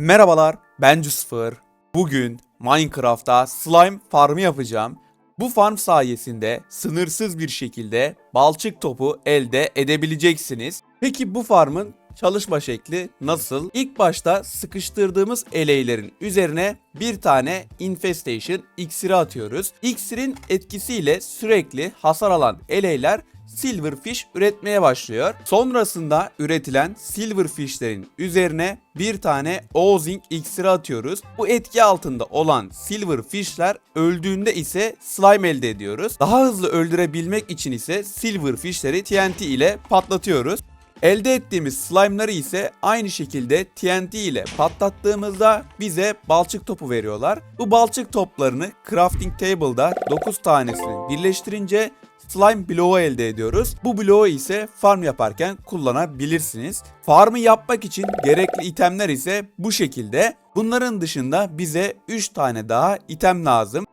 Merhabalar, ben Cusfer. Bugün Minecraft'ta slime farmı yapacağım. Bu farm sayesinde sınırsız bir şekilde balçık topu elde edebileceksiniz. Peki bu farmın çalışma şekli nasıl? İlk başta sıkıştırdığımız eleylerin üzerine bir tane infestation iksiri atıyoruz. İksirin etkisiyle sürekli hasar alan eleyler silverfish üretmeye başlıyor. Sonrasında üretilen silverfishlerin üzerine bir tane oozing iksiri atıyoruz. Bu etki altında olan silverfishler öldüğünde ise slime elde ediyoruz. Daha hızlı öldürebilmek için ise silverfishleri TNT ile patlatıyoruz. Elde ettiğimiz slime'ları ise aynı şekilde TNT ile patlattığımızda bize balçık topu veriyorlar. Bu balçık toplarını crafting table'da 9 tanesini birleştirince slime bloğu elde ediyoruz. Bu bloğu ise farm yaparken kullanabilirsiniz. Farmı yapmak için gerekli itemler ise bu şekilde. Bunların dışında bize 3 tane daha item lazım.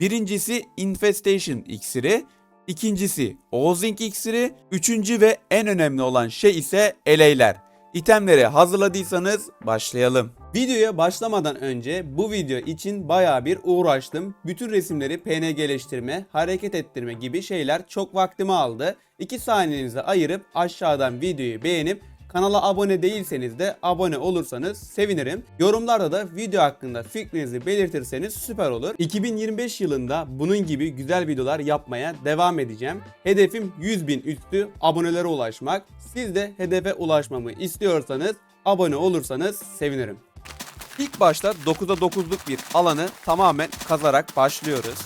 Birincisi Infestation iksiri, ikincisi Ozing iksiri, üçüncü ve en önemli olan şey ise eleyler. İtemleri hazırladıysanız başlayalım. Videoya başlamadan önce bu video için baya bir uğraştım. Bütün resimleri PNG'leştirme, hareket ettirme gibi şeyler çok vaktimi aldı. 2 saniyenizi ayırıp aşağıdan videoyu beğenip Kanala abone değilseniz de abone olursanız sevinirim. Yorumlarda da video hakkında fikrinizi belirtirseniz süper olur. 2025 yılında bunun gibi güzel videolar yapmaya devam edeceğim. Hedefim 100 bin üstü abonelere ulaşmak. Siz de hedefe ulaşmamı istiyorsanız abone olursanız sevinirim. İlk başta 9'a 9'luk bir alanı tamamen kazarak başlıyoruz.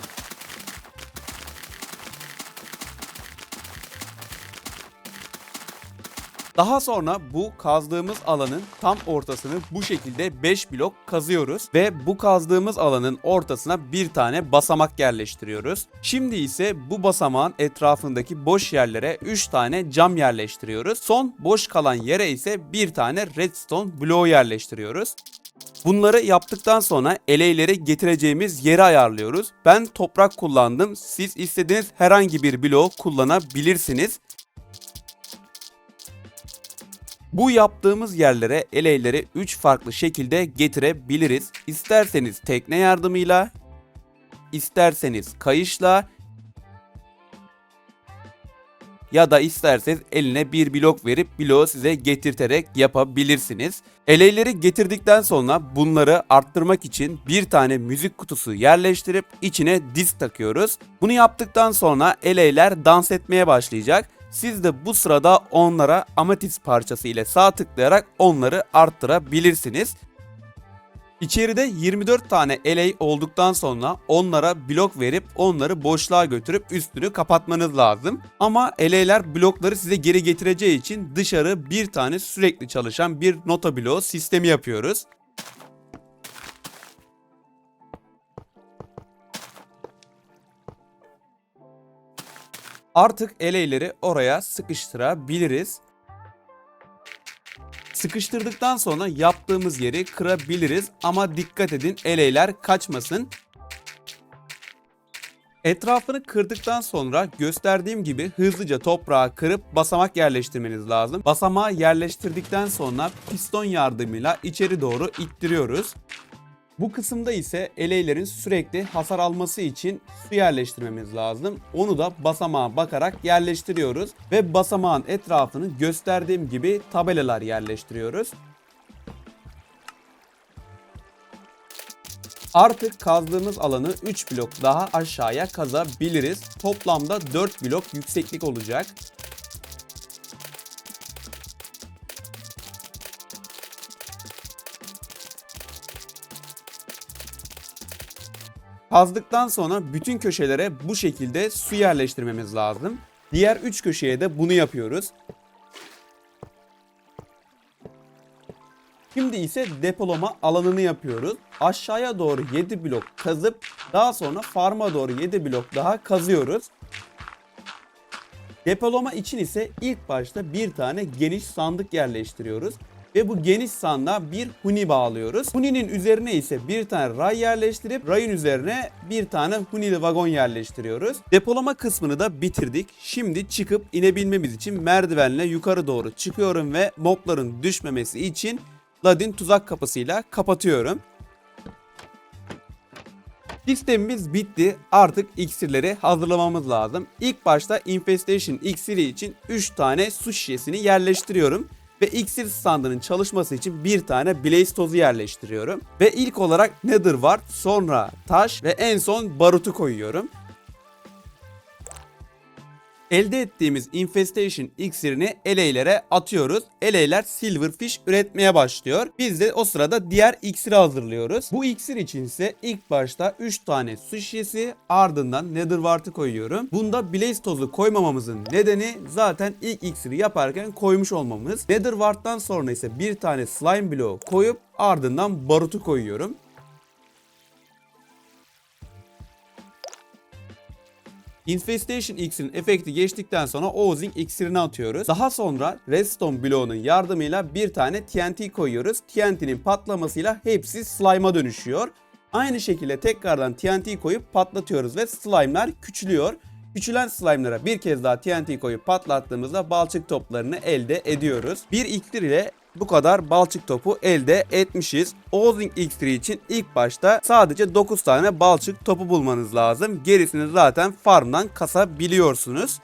Daha sonra bu kazdığımız alanın tam ortasını bu şekilde 5 blok kazıyoruz ve bu kazdığımız alanın ortasına bir tane basamak yerleştiriyoruz. Şimdi ise bu basamağın etrafındaki boş yerlere 3 tane cam yerleştiriyoruz. Son boş kalan yere ise bir tane redstone bloğu yerleştiriyoruz. Bunları yaptıktan sonra eleyleri getireceğimiz yeri ayarlıyoruz. Ben toprak kullandım. Siz istediğiniz herhangi bir bloğu kullanabilirsiniz. Bu yaptığımız yerlere eleyleri 3 farklı şekilde getirebiliriz. İsterseniz tekne yardımıyla, isterseniz kayışla ya da isterseniz eline bir blok verip bloğu size getirterek yapabilirsiniz. Eleyleri getirdikten sonra bunları arttırmak için bir tane müzik kutusu yerleştirip içine disk takıyoruz. Bunu yaptıktan sonra eleyler dans etmeye başlayacak. Siz de bu sırada onlara amatist parçası ile sağ tıklayarak onları arttırabilirsiniz. İçeride 24 tane eley olduktan sonra onlara blok verip onları boşluğa götürüp üstünü kapatmanız lazım. Ama eleyler blokları size geri getireceği için dışarı bir tane sürekli çalışan bir nota bloğu sistemi yapıyoruz. Artık eleyleri oraya sıkıştırabiliriz. Sıkıştırdıktan sonra yaptığımız yeri kırabiliriz ama dikkat edin eleyler kaçmasın. Etrafını kırdıktan sonra gösterdiğim gibi hızlıca toprağa kırıp basamak yerleştirmeniz lazım. Basamağı yerleştirdikten sonra piston yardımıyla içeri doğru ittiriyoruz. Bu kısımda ise eleylerin sürekli hasar alması için su yerleştirmemiz lazım. Onu da basamağa bakarak yerleştiriyoruz ve basamağın etrafını gösterdiğim gibi tabelalar yerleştiriyoruz. Artık kazdığımız alanı 3 blok daha aşağıya kazabiliriz. Toplamda 4 blok yükseklik olacak. Kazdıktan sonra bütün köşelere bu şekilde su yerleştirmemiz lazım. Diğer 3 köşeye de bunu yapıyoruz. Şimdi ise depolama alanını yapıyoruz. Aşağıya doğru 7 blok kazıp daha sonra farma doğru 7 blok daha kazıyoruz. Depolama için ise ilk başta bir tane geniş sandık yerleştiriyoruz. Ve bu geniş sandığa bir huni bağlıyoruz. Huninin üzerine ise bir tane ray yerleştirip rayın üzerine bir tane hunili vagon yerleştiriyoruz. Depolama kısmını da bitirdik. Şimdi çıkıp inebilmemiz için merdivenle yukarı doğru çıkıyorum ve mobların düşmemesi için Ladin tuzak kapısıyla kapatıyorum. Sistemimiz bitti. Artık iksirleri hazırlamamız lazım. İlk başta Infestation iksiri için 3 tane su şişesini yerleştiriyorum. Ve iksir standının çalışması için bir tane Blaze tozu yerleştiriyorum. Ve ilk olarak Nether var, sonra taş ve en son barutu koyuyorum. Elde ettiğimiz Infestation iksirini eleylere atıyoruz. Eleyler Silverfish üretmeye başlıyor. Biz de o sırada diğer iksiri hazırlıyoruz. Bu iksir için ise ilk başta 3 tane su şişesi ardından Nether Wart'ı koyuyorum. Bunda Blaze tozu koymamamızın nedeni zaten ilk iksiri yaparken koymuş olmamız. Nether Wart'tan sonra ise bir tane Slime bloğu koyup ardından barutu koyuyorum. Infestation X'in efekti geçtikten sonra Oozing iksirini atıyoruz. Daha sonra Redstone bloğunun yardımıyla bir tane TNT koyuyoruz. TNT'nin patlamasıyla hepsi slime'a dönüşüyor. Aynı şekilde tekrardan TNT koyup patlatıyoruz ve slime'lar küçülüyor. Küçülen slime'lara bir kez daha TNT koyup patlattığımızda balçık toplarını elde ediyoruz. Bir iksir ile bu kadar balçık topu elde etmişiz. Oozing iksiri için ilk başta sadece 9 tane balçık topu bulmanız lazım. Gerisini zaten farmdan kasabiliyorsunuz.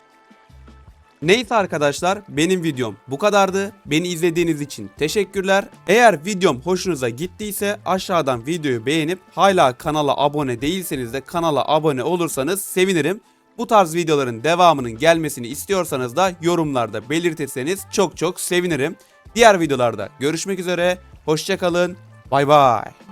Neyse arkadaşlar benim videom bu kadardı. Beni izlediğiniz için teşekkürler. Eğer videom hoşunuza gittiyse aşağıdan videoyu beğenip hala kanala abone değilseniz de kanala abone olursanız sevinirim. Bu tarz videoların devamının gelmesini istiyorsanız da yorumlarda belirtirseniz çok çok sevinirim. Diğer videolarda görüşmek üzere. Hoşçakalın. Bay bay.